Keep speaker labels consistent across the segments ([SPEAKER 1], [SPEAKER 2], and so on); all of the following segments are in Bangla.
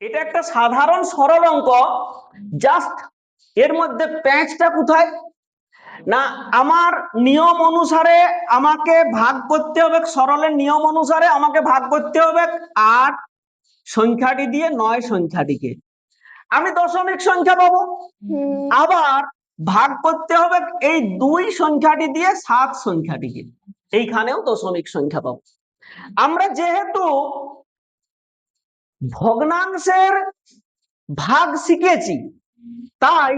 [SPEAKER 1] এটা একটা সাধারণ সরল অঙ্ক। জাস্ট এর মধ্যে প্যাঁচটা কোথায়? না আমার নিয়ম অনুসারে আমাকে ভাগ করতে হবে সরলের নিয়ম অনুসারে আমাকে ভাগ করতে হবে আট সংখ্যাটি দিয়ে নয় সংখ্যাটিকে। আমি দশমিক সংখ্যা পাবো। আবার ভাগ করতে হবে এই দুই সংখ্যাটি দিয়ে সাত সংখ্যাটিকে। এইখানেও দশমিক সংখ্যা পাবো। আমরা যেহেতু ভগ্নাংশের ভাগ শিখেছি। তাই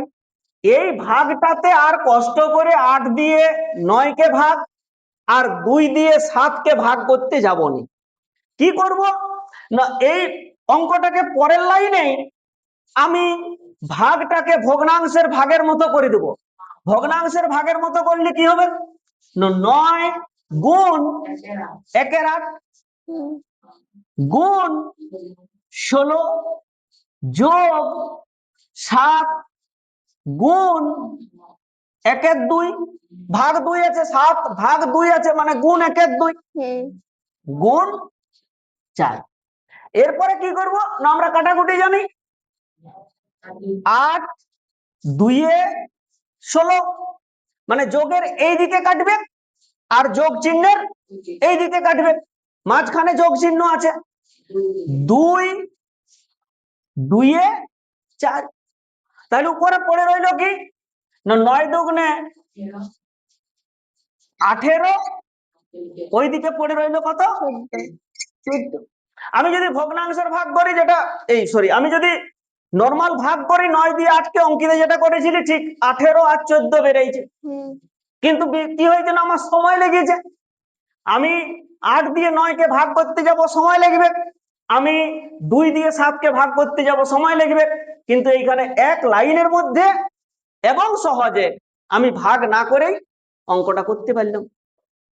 [SPEAKER 1] এই ভাগটাতে আর কষ্ট করে আট দিয়ে নয়কে ভাগ আর দুই দিয়ে সাতকে ভাগ করতে যাব না। কি করব? না, এই অঙ্কটাকে পরের লাইনে আমি ভাগটাকে ভগ্নাংশের ভাগের মতো করে দেব। ভগ্নাংশের ভাগের মতো করলে কি হবে? নয় গুণ একের আট। গুণ ষোলো যোগ সাত গুণ একের দুই ভাগ দুই আছে সাত ভাগ দুই আছে মানে গুণ একের দুই। গুণ চার। এরপরে কি করব? না আমরা কাটাকুটি জানি। আট দুইয়ে ষোলো। মানে যোগের এই দিকে কাটবে আর যোগ চিহ্নের এই দিকে কাটবে। মাঝখানে যোগ চিহ্ন আছে। দুই দুইয়ে চার। তাহলে উপরে পড়ে রইল কি? না নয় দুগুণে আঠেরো। ওইদিকে পড়ে রইল কত? চোদ্দ। আমি যদি ভগ্নাংশের ভাগ করি যেটা এই সরি আমি যদি নর্মাল ভাগ করি নয় দিয়ে আটকে অঙ্কিতে যেটা করেছিলি ঠিক আঠেরো আর চোদ্দ বেড়েছে কিন্তু কি হয়েছে না? আমার সময় লেগেছে। আমি আট দিয়ে নয়কে ভাগ করতে যাব সময় লাগবে আমি দুই দিয়ে সাতকে ভাগ করতে যাব, সময় লাগবে। কিন্তু এইখানে এক লাইনের মধ্যে এবং সহজে আমি ভাগ না করেই অঙ্কটা করতে পারলাম।